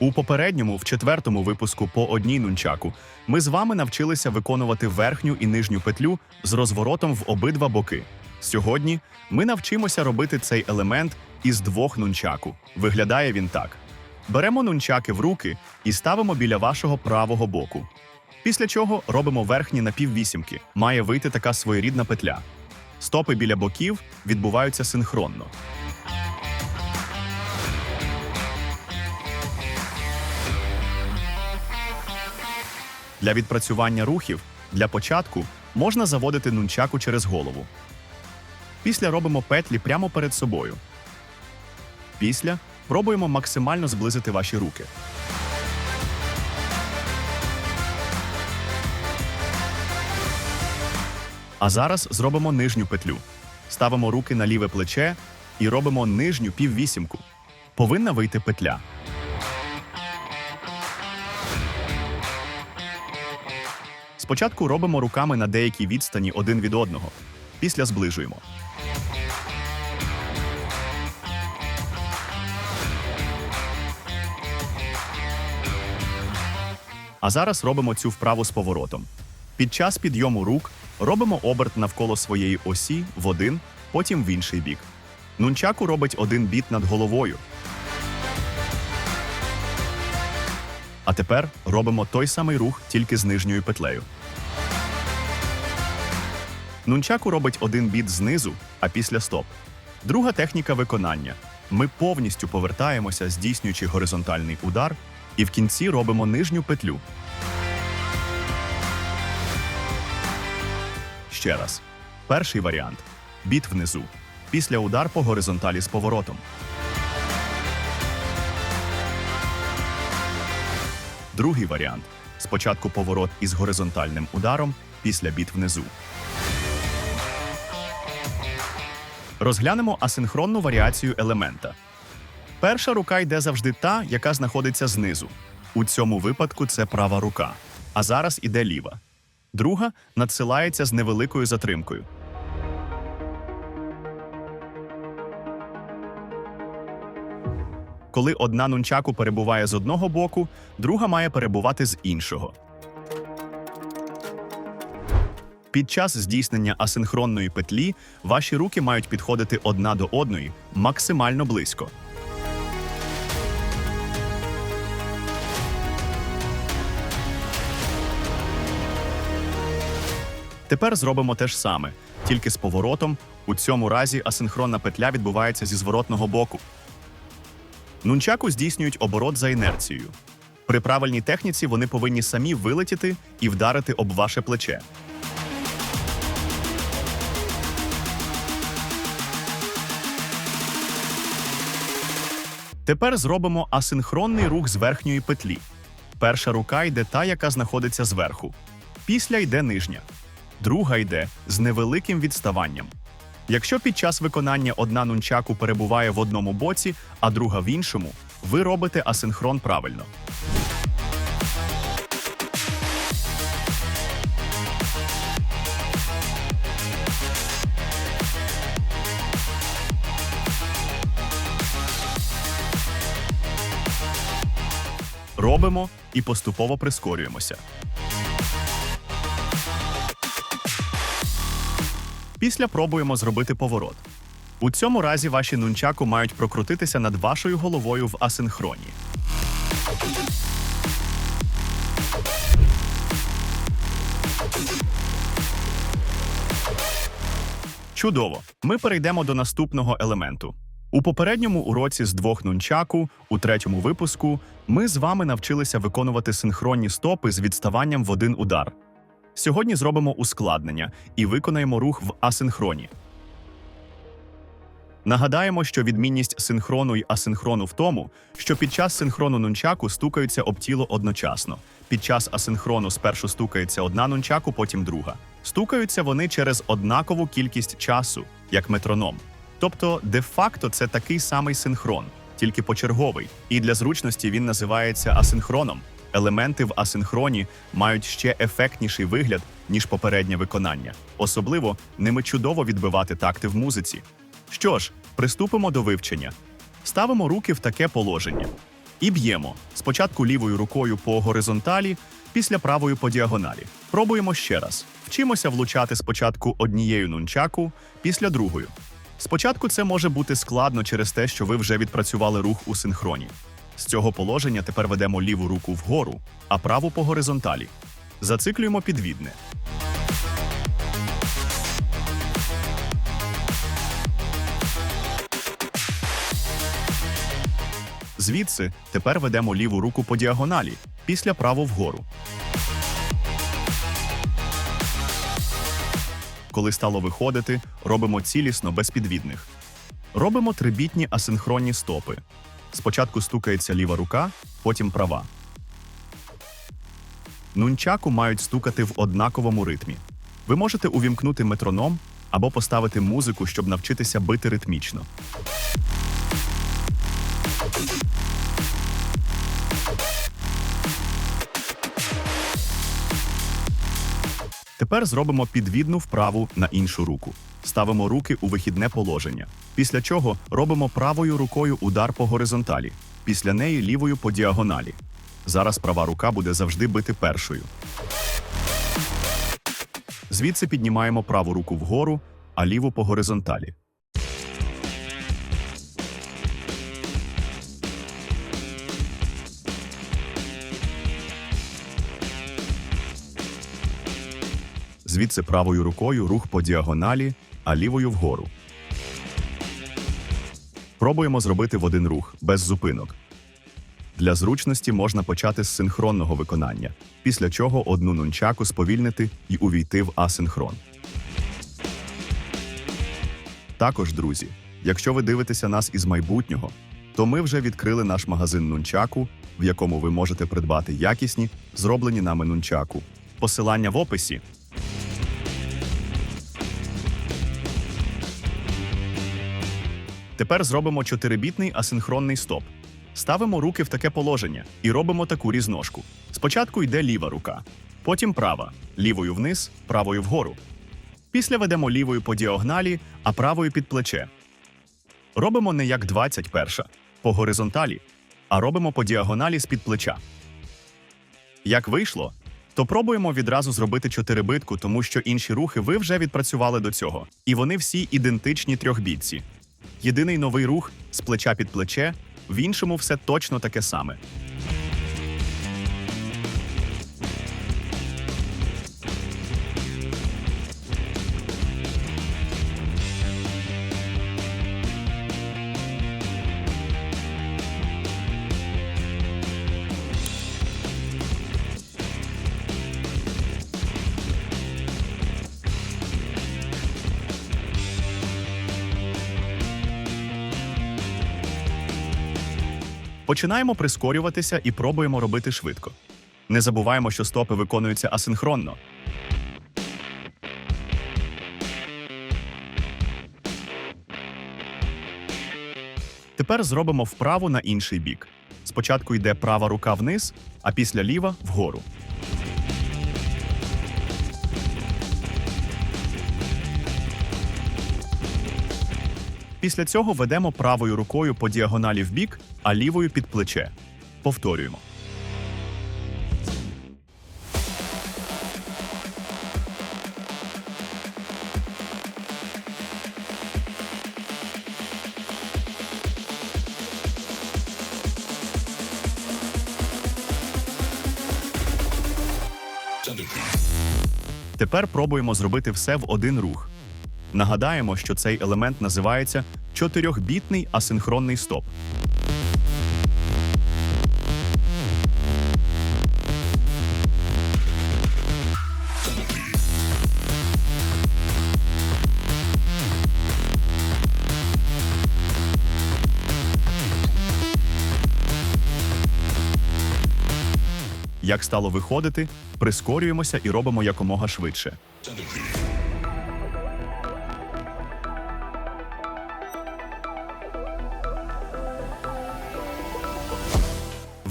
У попередньому, в четвертому випуску по одній нунчаку, ми з вами навчилися виконувати верхню і нижню петлю з розворотом в обидва боки. Сьогодні ми навчимося робити цей елемент із двох нунчаку. Виглядає він так: беремо нунчаки в руки і ставимо біля вашого правого боку. Після чого робимо верхні напіввісімки. Має вийти така своєрідна петля. Стопи біля боків відбуваються синхронно. Для відпрацювання рухів для початку можна заводити нунчаку через голову. Після робимо петлі прямо перед собою. Після пробуємо максимально зблизити ваші руки. А зараз зробимо нижню петлю. Ставимо руки на ліве плече і робимо нижню піввісімку. Повинна вийти петля. Спочатку робимо руками на деякій відстані один від одного. Після зближуємо. А зараз робимо цю вправу з поворотом. Під час підйому рук робимо оберт навколо своєї осі в один, потім в інший бік. Нунчаку робить один біт над головою. А тепер робимо той самий рух тільки з нижньою петлею. Нунчаку робить один біт знизу, а після стоп. Друга техніка виконання. Ми повністю повертаємося, здійснюючи горизонтальний удар, і в кінці робимо нижню петлю. Ще раз. Перший варіант біт внизу. Після удар по горизонталі з поворотом. Другий варіант спочатку поворот із горизонтальним ударом, після біт внизу. Розглянемо асинхронну варіацію елемента. Перша рука йде завжди та, яка знаходиться знизу. У цьому випадку це права рука. А зараз іде ліва. Друга надсилається з невеликою затримкою. Коли одна нунчаку перебуває з одного боку, друга має перебувати з іншого. Під час здійснення асинхронної петлі ваші руки мають підходити одна до одної максимально близько. Тепер зробимо те ж саме, тільки з поворотом. У цьому разі асинхронна петля відбувається зі зворотного боку. Нунчаку здійснюють оборот за інерцією. При правильній техніці вони повинні самі вилетіти і вдарити об ваше плече. Тепер зробимо асинхронний рух з верхньої петлі. Перша рука йде та, яка знаходиться зверху. Після йде нижня. Друга йде з невеликим відставанням. Якщо під час виконання одна нунчаку перебуває в одному боці, а друга в іншому, ви робите асинхрон правильно. Робимо і поступово прискорюємося. Після пробуємо зробити поворот. У цьому разі ваші нунчаку мають прокрутитися над вашою головою в асинхроні. Чудово! Ми перейдемо до наступного елементу. У попередньому уроці з двох нунчаку, у третьому випуску, ми з вами навчилися виконувати синхронні стопи з відставанням в один удар. Сьогодні зробимо ускладнення і виконаємо рух в асинхроні. Нагадаємо, що відмінність синхрону й асинхрону в тому, що під час синхрону нунчаку стукаються об тіло одночасно. Під час асинхрону спершу стукається одна нунчаку, потім друга. Стукаються вони через однакову кількість часу, як метроном. Тобто, де-факто це такий самий синхрон, тільки почерговий, і для зручності він називається асинхроном. Елементи в асинхроні мають ще ефектніший вигляд, ніж попереднє виконання. Особливо ними чудово відбивати такти в музиці. Що ж, приступимо до вивчення. Ставимо руки в таке положення. І б'ємо спочатку лівою рукою по горизонталі, після правою по діагоналі. Пробуємо ще раз. Вчимося влучати спочатку однією нунчаку, після другою. Спочатку це може бути складно через те, що ви вже відпрацювали рух у синхроні. З цього положення тепер ведемо ліву руку вгору, а праву по горизонталі. Зациклюємо підвідне. Звідси тепер ведемо ліву руку по діагоналі, після праву вгору. Коли стало виходити, робимо цілісно без підвідних. Робимо трибітні асинхронні стопи. Спочатку стукається ліва рука, потім права. Нунчаку мають стукати в однаковому ритмі. Ви можете увімкнути метроном або поставити музику, щоб навчитися бити ритмічно. Тепер зробимо підвідну вправу на іншу руку. Ставимо руки у вихідне положення. Після чого робимо правою рукою удар по горизонталі, після неї лівою по діагоналі. Зараз права рука буде завжди бити першою. Звідси піднімаємо праву руку вгору, а ліву по горизонталі. Звідси правою рукою рух по діагоналі, а лівою вгору. Пробуємо зробити в один рух без зупинок. Для зручності можна почати з синхронного виконання, після чого одну нунчаку сповільнити і увійти в асинхрон. Також, друзі, якщо ви дивитеся нас із майбутнього, то ми вже відкрили наш магазин нунчаку, в якому ви можете придбати якісні, зроблені нами нунчаку. Посилання в описі. Тепер зробимо чотирибітний асинхронний стоп. Ставимо руки в таке положення і робимо таку різножку. Спочатку йде ліва рука, потім права, лівою вниз, правою вгору. Після ведемо лівою по діагоналі, а правою під плече. Робимо не як 21 по горизонталі, а робимо по діагоналі з-під плеча. Як вийшло, то пробуємо відразу зробити чотирибитку, тому що інші рухи ви вже відпрацювали до цього, і вони всі ідентичні трьохбітці. Єдиний новий рух з плеча під плече, в іншому все точно таке саме. Починаємо прискорюватися і пробуємо робити швидко. Не забуваємо, що стопи виконуються асинхронно. Тепер зробимо вправу на інший бік. Спочатку йде права рука вниз, а після ліва вгору. Після цього ведемо правою рукою по діагоналі в бік, а лівою під плече. Повторюємо. Тепер пробуємо зробити все в один рух. Нагадаємо, що цей елемент називається чотирьохбітний асинхронний стоп. Як стало виходити, прискорюємося і робимо якомога швидше.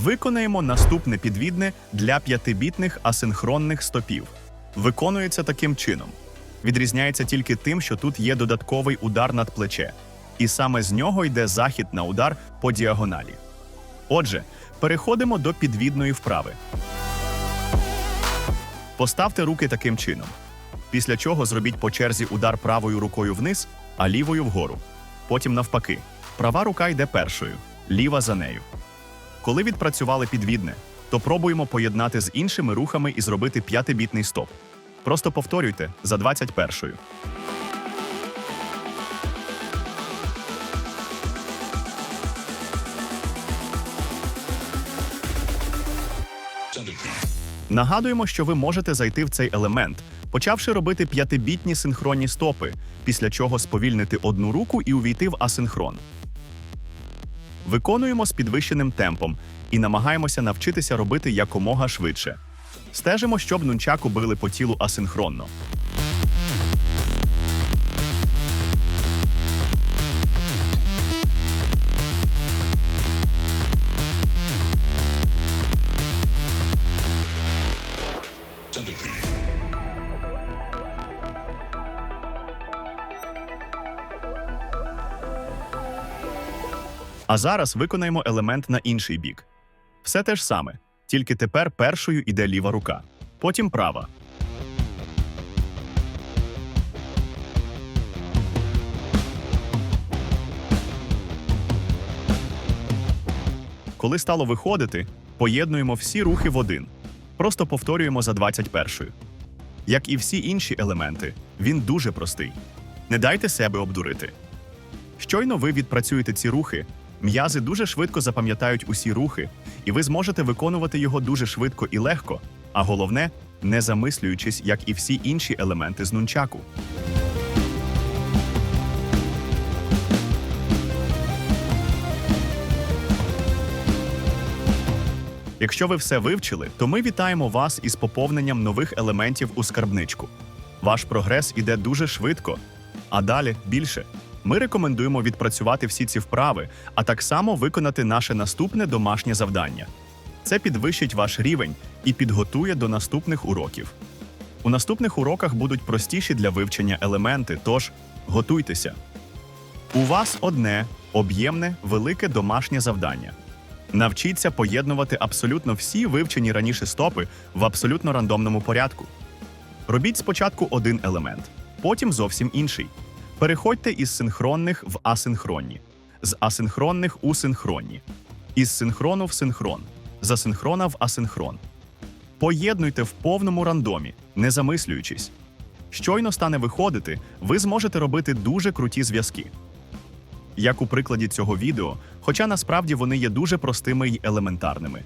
Виконаємо наступне підвідне для п'ятибітних асинхронних стопів. Виконується таким чином. Відрізняється тільки тим, що тут є додатковий удар над плече, і саме з нього йде захід на удар по діагоналі. Отже, Переходимо до підвідної вправи. Поставте руки таким чином. Після чого зробіть по черзі удар правою рукою вниз, а лівою вгору. Потім навпаки. Права рука йде першою, ліва за нею. Коли відпрацювали підвідне, то пробуємо поєднати з іншими рухами і зробити п'ятибітний стоп. Просто повторюйте за 21-ю. Нагадуємо, що ви можете зайти в цей елемент, почавши робити п'ятибітні синхронні стопи, після чого сповільнити одну руку і увійти в асинхрон. Виконуємо з підвищеним темпом і намагаємося навчитися робити якомога швидше. Стежимо, щоб нунчаку били по тілу асинхронно. А зараз виконаємо елемент на інший бік. Все те ж саме, тільки тепер першою іде ліва рука, потім права. Коли стало виходити, поєднуємо всі рухи в один. Просто повторюємо за 21-ю. Як і всі інші елементи, він дуже простий. Не дайте себе обдурити. Щойно ви відпрацюєте ці рухи, м'язи дуже швидко запам'ятають усі рухи, і ви зможете виконувати його дуже швидко і легко, а головне, не замислюючись, як і всі інші елементи з нунчаку. Якщо ви все вивчили, то ми вітаємо вас із поповненням нових елементів у скарбничку. Ваш прогрес іде дуже швидко, а далі більше. Ми рекомендуємо відпрацювати всі ці вправи, а так само виконати наше наступне домашнє завдання. Це підвищить ваш рівень і підготує до наступних уроків. У наступних уроках будуть простіші для вивчення елементи, тож готуйтеся. У вас одне об'ємне, велике домашнє завдання. Навчіться поєднувати абсолютно всі вивчені раніше стопи в абсолютно рандомному порядку. Робіть спочатку один елемент, потім зовсім інший. Переходьте із синхронних в асинхронні, з асинхронних у синхронні, із синхрону в синхрон, з асинхрона в асинхрон. Поєднуйте в повному рандомі, не замислюючись. Щойно стане виходити, ви зможете робити дуже круті зв'язки. Як у прикладі цього відео, хоча насправді вони є дуже простими й елементарними.